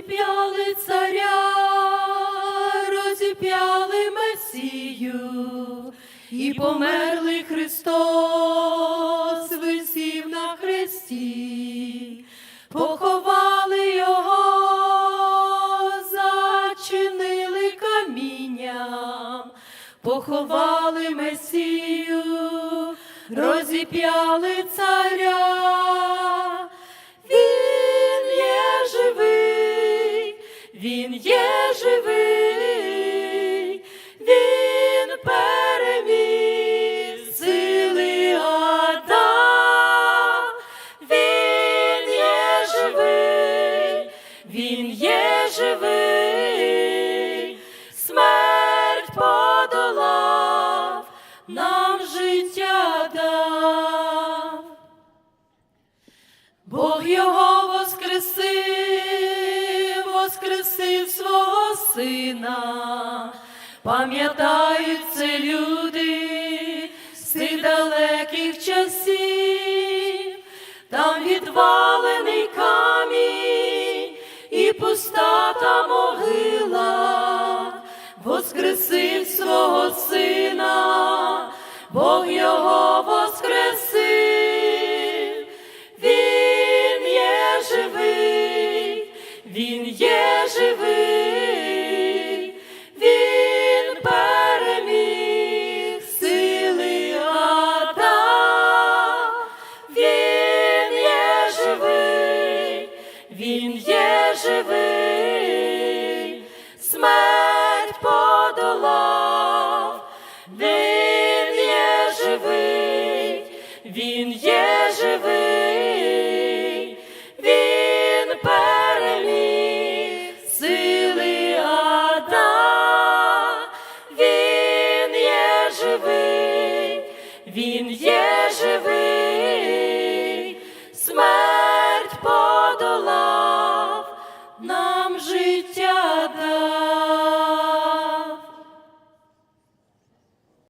розіп'яли царя, розіп'яли Месію, і померлий Христос висів на хресті, поховали його, зачинили камінням, поховали Месію, розіп'яли царя. Він є живий, він переміг сили ада. Він є живий, він є живий, смерть подолав, нам життя дав. Бог його воскресив свого сина, пам'ятають це люди з тих далеких часів, там відвалений камінь і пуста та могила, воскресив свого сина, Бог його воскресив. Живий, смерть подолав, він є живий, він є живий, він переміг сили ада, він є живий, він є живий.